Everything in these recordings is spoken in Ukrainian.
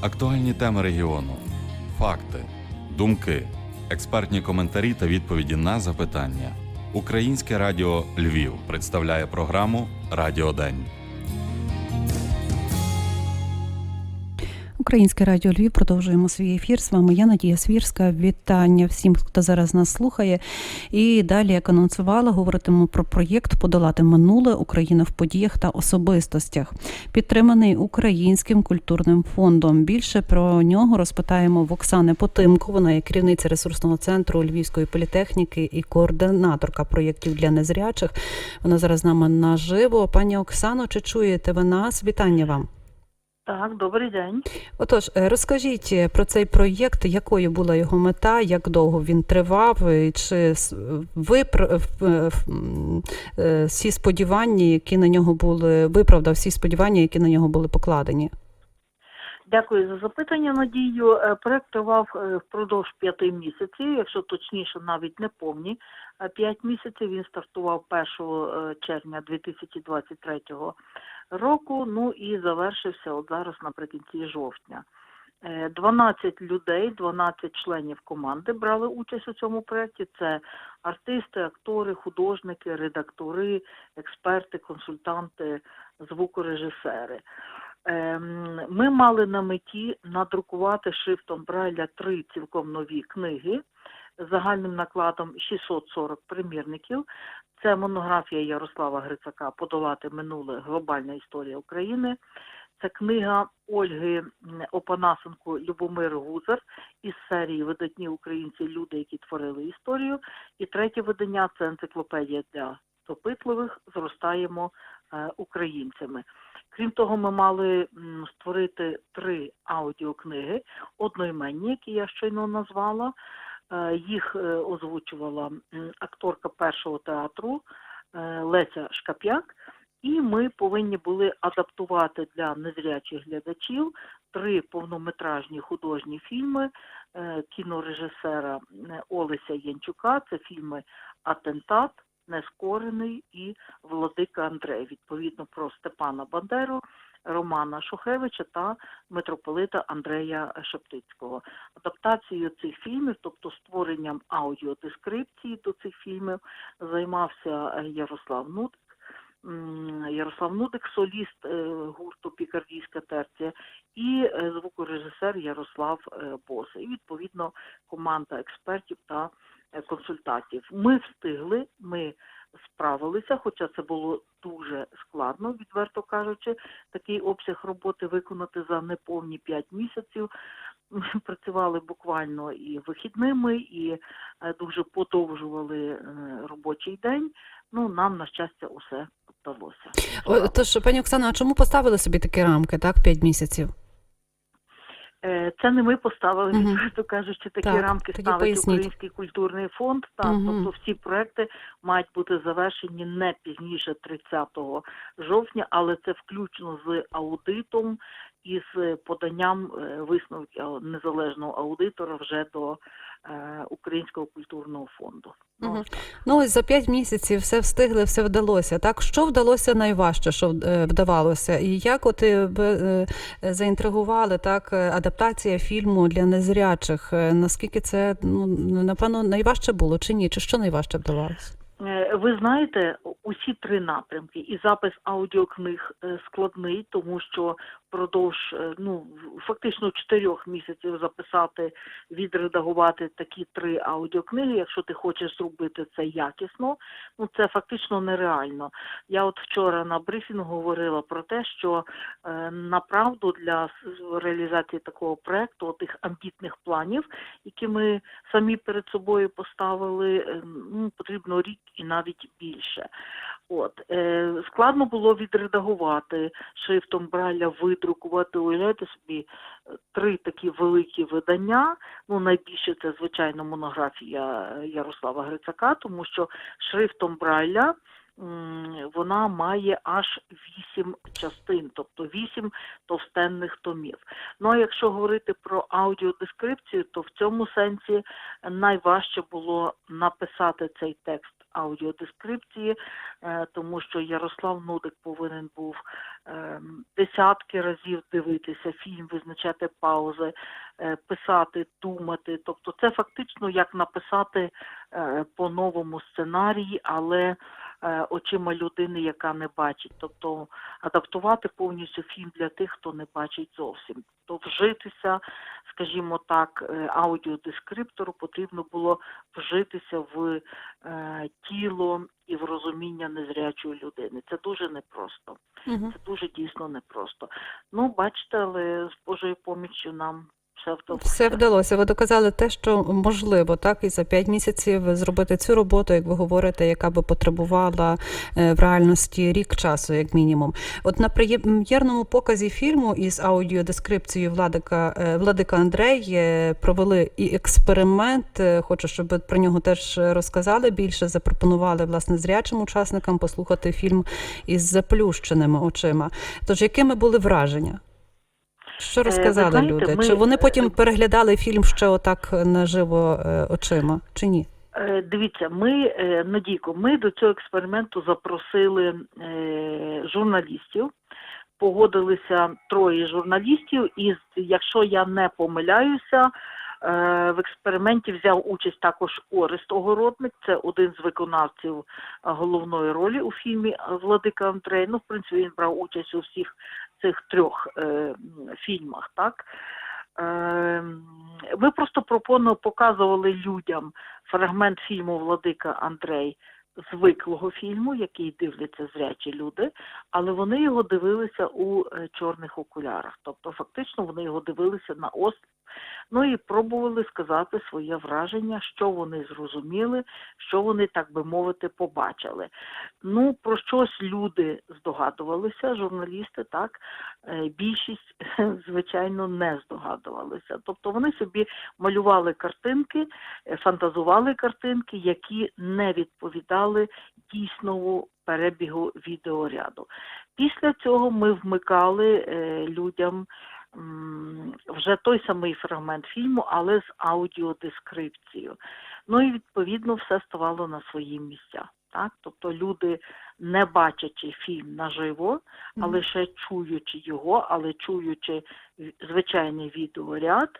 Актуальні теми регіону, факти, думки, експертні коментарі та відповіді на запитання. Українське радіо Львів представляє програму Радіодень. Українське радіо Львів продовжуємо свій ефір. З вами я Надія Свірська. Вітання всім, хто зараз нас слухає. І далі, як анонсувала, говоритимемо про проєкт Подолати минуле Україна в подіях та особистостях, підтриманий Українським культурним фондом. Більше про нього розпитаємо в Оксани Потимко. Вона є керівниця ресурсного центру Львівської політехніки і координаторка проєктів для незрячих. Вона зараз з нами наживо. Пані Оксано, чи чуєте ви нас? Вітання вам. Так, добрий день. Отож, е, розкажіть е, про цей проєкт, якою була його мета, як довго він тривав, чи е, в- м, е, всі сподівання, які на нього були, виправдав всі сподівання, які на нього були покладені? Дякую за запитання, Надію. Проект тривав впродовж п'яти місяців, якщо точніше, навіть не повні п'ять місяців. Він стартував 1 е, червня 2023 року. Ну і завершився от зараз наприкінці жовтня. Е, 12 людей, 12 членів команди брали участь у цьому проєкті. Це артисти, актори, художники, редактори, експерти, консультанти, звукорежисери. Ем, Ми мали на меті надрукувати шрифтом Брайля три цілком нові книги загальним накладом 640 примірників. Це монографія Ярослава Грицака Подолати минуле глобальна історія України. Це книга Ольги Опанасенко Любомир Гузар із серії Видатні українці люди, які творили історію. І третє видання це енциклопедія для допитливих. Зростаємо е, українцями. Крім того, ми мали створити три аудіокниги, одноіменні, які я щойно назвала. Е, Їх е, озвучувала акторка першого театру е, Леся Шкап'як. І ми повинні були адаптувати для незрячих глядачів три повнометражні художні фільми кінорежисера Олеся Янчука. Це фільми Атентат, Нескорений і Владика Андрей, відповідно про Степана Бандеру, Романа Шухевича та митрополита Андрея Шептицького. Адаптацією цих фільмів, тобто створенням аудіодескрипції до цих фільмів, займався Ярослав Нудик. Ярослав Нудик, соліст е, гурту Пікардійська терція, і е, звукорежисер Ярослав е, Боса. І відповідно команда експертів та консультантів. Ми встигли, ми справилися, хоча це було дуже складно, відверто кажучи, такий обсяг роботи виконати за неповні 5 місяців. Ми працювали буквально і вихідними, і е, дуже подовжували е, робочий день. Ну, нам, на щастя, усе вдалося. Тож, пані Оксана, а чому поставили собі такі рамки, так, п'ять місяців? Е, Це не ми поставили, Мгм. відверто кажучи, такі Так, рамки ставить поясніть. Український культурний фонд. Так, Мгм. тобто всі проекти мають бути завершені не пізніше 30 жовтня, але це включно з аудитом і з поданням е, висновків незалежного аудитора вже до е, Українського культурного фонду. Ну, Ну, ось за п'ять місяців все встигли, все вдалося. Так, що вдалося найважче, що е, вдавалося? І як от заінтригували так адаптація фільму для незрячих? Наскільки це ну напевно найважче було чи ні? Чи що найважче вдавалося? Ви знаєте, усі три напрямки, і запис аудіокниг складний, тому що впродовж е, ну фактично чотирьох місяців записати, відредагувати такі три аудіокниги. Якщо ти хочеш зробити це якісно, ну це фактично нереально. Я от вчора на брифінгу говорила про те, що е, направду для реалізації такого проекту, тих амбітних планів, які ми самі перед собою поставили, е, ну, потрібно рік і навіть більше. От е, складно було відредагувати шрифтом Брайля, видрукувати. Уявляєте собі е, три такі великі видання. Ну найбільше це звичайно монографія е, Ярослава Грицака, тому що шрифтом Брайля. Вона має аж вісім частин, тобто вісім товстенних томів. Ну а якщо говорити про аудіодескрипцію, то в цьому сенсі найважче було написати цей текст аудіодескрипції, е, тому що Ярослав Нудик повинен був десятки разів дивитися фільм, визначати паузи, е, писати, думати. Тобто це фактично як написати е, по новому сценарії, але очима людини, яка не бачить. Тобто адаптувати повністю фільм для тих, хто не бачить зовсім. То вжитися, скажімо так, е, аудіодескриптору потрібно було вжитися в е, тіло і в розуміння незрячої людини. Це дуже непросто. Це дуже дійсно непросто. Ну, бачите, але з Божою поміччю нам все вдалося. Ви доказали те, що можливо, так і за п'ять місяців зробити цю роботу, як ви говорите, яка би потребувала е, в реальності рік часу, як мінімум. От на прем'єрному показі фільму із аудіодескрипцією Владика е, Владика Андрей е, провели і експеримент. Хочу, щоб про нього теж розказали більше. Запропонували власне зрячим учасникам послухати фільм із заплющеними очима. Тож, якими були враження? Що Е, розказали знаєте, люди? ми- Чи вони потім переглядали фільм ще отак наживо е, очима, чи ні? Е, Дивіться, ми е, Надійко, ми до цього експерименту запросили е, журналістів. Погодилися троє журналістів, і якщо я не помиляюся, е, в експерименті взяв участь також Орест Огородник, це один з виконавців е, головної ролі у фільмі Владика Андрей. Ну, в принципі, він брав участь у всіх цих трьох е, фільмах, так? Е, Ми просто пропону показували людям фрагмент фільму Владика Андрей, звиклого фільму, який дивляться зрячі люди, але вони його дивилися у е, чорних окулярах. Тобто, фактично, вони його дивилися на осліп, ну і пробували сказати своє враження, що вони зрозуміли, що вони, так би мовити, побачили. Ну, про щось люди здогадувалися, журналісти, так, Е, більшість, звичайно, не здогадувалися. Тобто вони собі малювали картинки, е, фантазували картинки, які не відповідали дійсному перебігу відеоряду. Після цього ми вмикали е, людям вже той самий фрагмент фільму, але з аудіодескрипцією. Ну і відповідно все ставало на свої місця. Так? Тобто люди, не бачачи фільм наживо, а лише чуючи його, але чуючи звичайний відеоряд,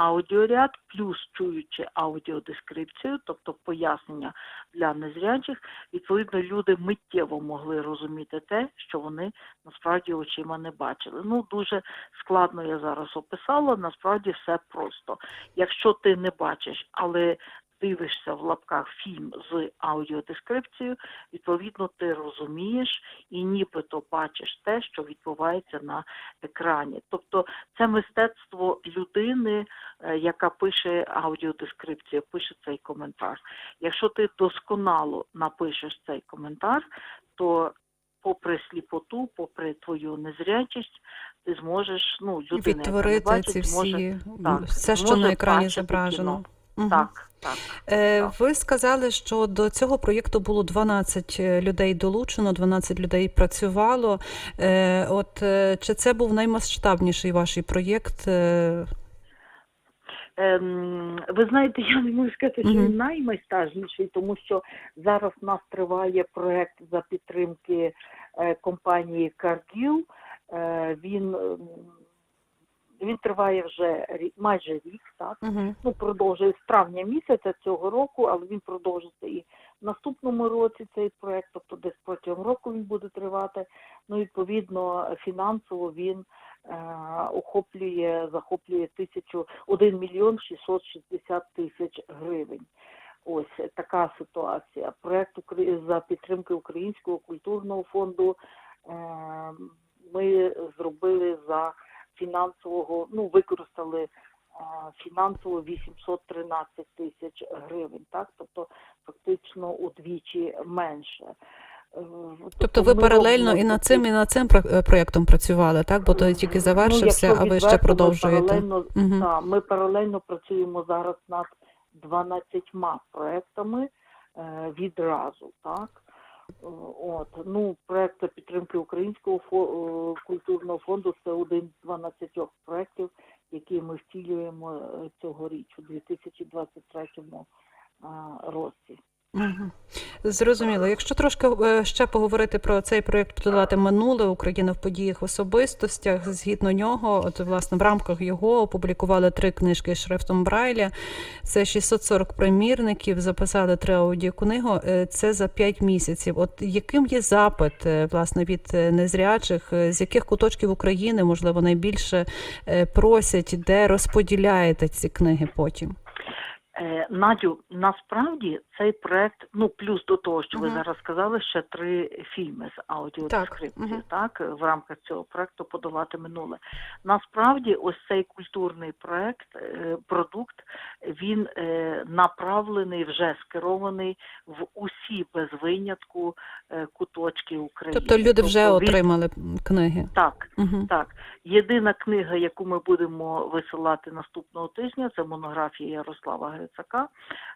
аудіоряд, плюс чуючи аудіодескрипцію, тобто пояснення для незрячих, відповідно, люди миттєво могли розуміти те, що вони насправді очима не бачили. Ну, дуже складно я зараз описала, насправді все просто. Якщо ти не бачиш, але дивишся в лапках фільм з аудіодескрипцією, відповідно, ти розумієш і нібито бачиш те, що відбувається на екрані. Тобто це мистецтво людини, е, яка пише аудіодескрипцію, пише цей коментар. Якщо ти досконало напишеш цей коментар, то попри сліпоту, попри твою незрячість, ти зможеш, ну, людина, яка не Відтворити бачить, ці всі так, все, що на екрані зображено. кіно. Мгм. так, так. Е, Так. Ви сказали, що до цього проєкту було 12 людей долучено, 12 людей працювало. Е, От е, чи це був наймасштабніший ваш проєкт? Е, Ем, ви знаєте, я не можу сказати, що він наймайстажніший, тому що зараз в нас триває проект за підтримки е, компанії Cargill. Е, він, ем, він триває вже майже рік, так? Угу. ну, продовжує з травня місяця цього року, але він продовжиться і в наступному році цей проект, тобто десь протягом року він буде тривати. Ну, відповідно, фінансово він е, охоплює, захоплює тисячу, 1 мільйон 660 тисяч гривень. Ось така ситуація. Проект «Укра- за підтримки Українського культурного фонду е, ми зробили за фінансового, ну, використали фінансово 813 тисяч гривень, так? Тобто фактично удвічі менше. Е, Тобто ви паралельно і над цим, і над цим е, проєктом працювали, так? Бо той тільки завершився, ну, а ви ще продовжуєте. Ми паралельно, Мгм. та, ми паралельно працюємо зараз над 12 проектами е, відразу, так? Е, От, ну, проект підтримки Українського фо- е, культурного фонду це один з 12 проєктів, які ми втілюємо е, цьогоріч, у 2023 а, році. Зрозуміло. Якщо трошки е, ще поговорити про цей проєкт подолати минуле Україна в подіях в особистостях, згідно нього, от власне в рамках його опублікували три книжки шрифтом Брайля. Це 640 примірників, записали три аудіокнигу. Е, Це за 5 місяців. От яким є запит е, власне від незрячих, з яких куточків України можливо найбільше просять, де розподіляєте ці книги потім? Е, Надю, насправді цей проект, ну плюс до того, що ви Мгм. зараз сказали, ще три фільми з аудіодескрипції, мгм. так, в рамках цього проекту подолати минуле. Насправді, ось цей культурний проект, е, продукт, він е, направлений, вже скерований в усі без винятку е, куточки України. Тобто люди вже він- отримали книги. Так, Угу. так, єдина книга, яку ми будемо висилати наступного тижня, це монографія Ярослава Грицака.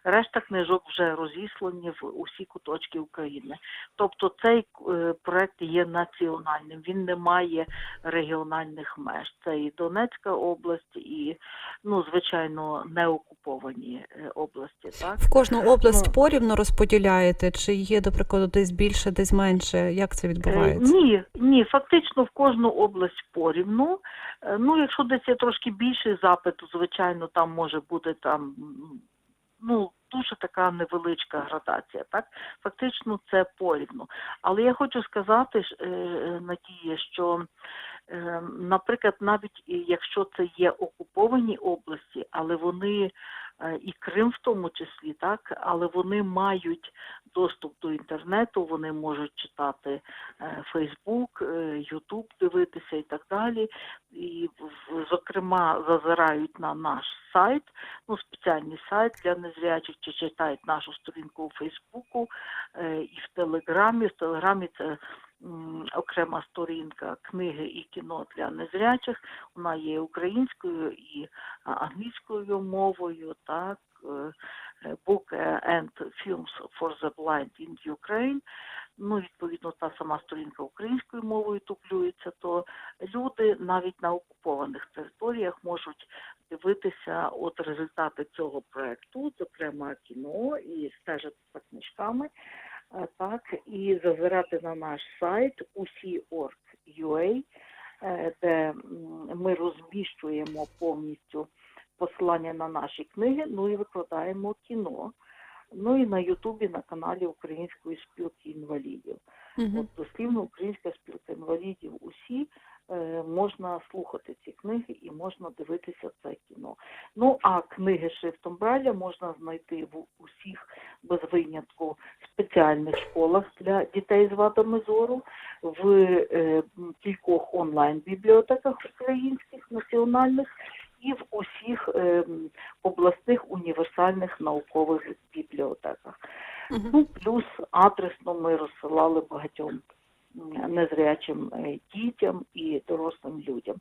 Решта книжок вже розіслані в усі куточки України. Тобто цей е, проект є національним, він не має регіональних меж. Це і Донецька область, і ну звичайно не окуповані е, області. Так В кожну область Ну. порівну розподіляєте, чи є, до прикладу, десь більше, десь менше? Як це Е, відбувається? Ні, ні, фактично в кожну область порівну. Е, Ну, якщо десь є трошки більший запит, то звичайно там може бути там ну дуже така невеличка градація. Так, фактично це порівну. Але я хочу сказати, е, е, Надія, що наприклад, навіть якщо це є окуповані області, але вони і Крим в тому числі, так, але вони мають доступ до інтернету, вони можуть читати е, Фейсбук, Ютуб дивитися і так далі. І зокрема зазирають на наш сайт, ну спеціальний сайт для незрячих, чи читають нашу сторінку у Фейсбуку е, і в Телеграмі. В Телеграмі це окрема сторінка книги і кіно для незрячих. Вона є українською і англійською мовою, так. е, е, Book and Films for the Blind in Ukraine. Ну, відповідно, та сама сторінка українською мовою дублюється, то люди навіть на окупованих територіях можуть дивитися от результати цього проекту, зокрема кіно, і стежити за книжками, так, і зазирати на наш сайт usi.org.ua, е, де ми розміщуємо повністю посилання на наші книги, ну і викладаємо кіно. Ну і на Ютубі на каналі Української спілки інвалідів. Угу. От дослівно Українська спілка інвалідів усі можна слухати ці книги і можна дивитися це кіно. Ну а книги шрифтом Брайля можна знайти в усіх без винятку спеціальних школах для дітей з вадами зору, в е, кількох онлайн-бібліотеках українських національних і в усіх е, обласних універсальних наукових бібліотеках. Мгм. Ну, плюс адресно ми розсилали багатьом незрячим е, дітям і дорослим людям.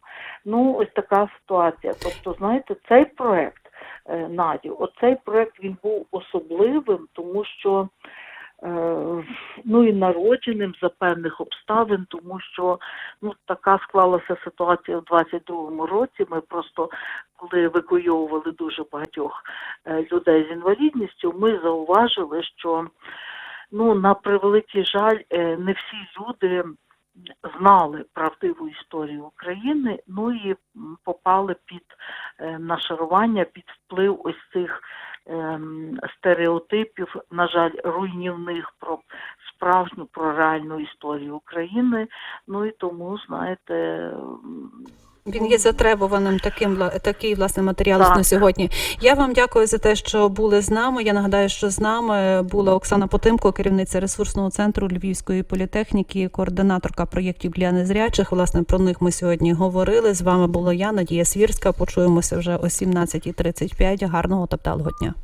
Ну, ось така ситуація. Тобто, знаєте, цей проект, е, Надю, оцей проект він був особливим, тому що е, ну і народженим за певних обставин, тому що ну така склалася ситуація в 22-му році. Ми просто коли евакуйовували дуже багатьох людей з інвалідністю, ми зауважили, що ну на превеликий жаль, е, не всі люди знали правдиву історію України, ну і попали під е, нашарування, під вплив ось цих ем, стереотипів, на жаль, руйнівних про справжню про реальну історію України. Ну і тому, знаєте, Він є затребуваним таким такий власне матеріал Так. на сьогодні. Я вам дякую за те, що були з нами. Я нагадаю, що з нами була Оксана Потимко, керівниця ресурсного центру Львівської політехніки, координаторка проєктів для незрячих. Власне про них ми сьогодні говорили. З вами була я, Надія Свірська. Почуємося вже о 17.35. Гарного та вдалого дня.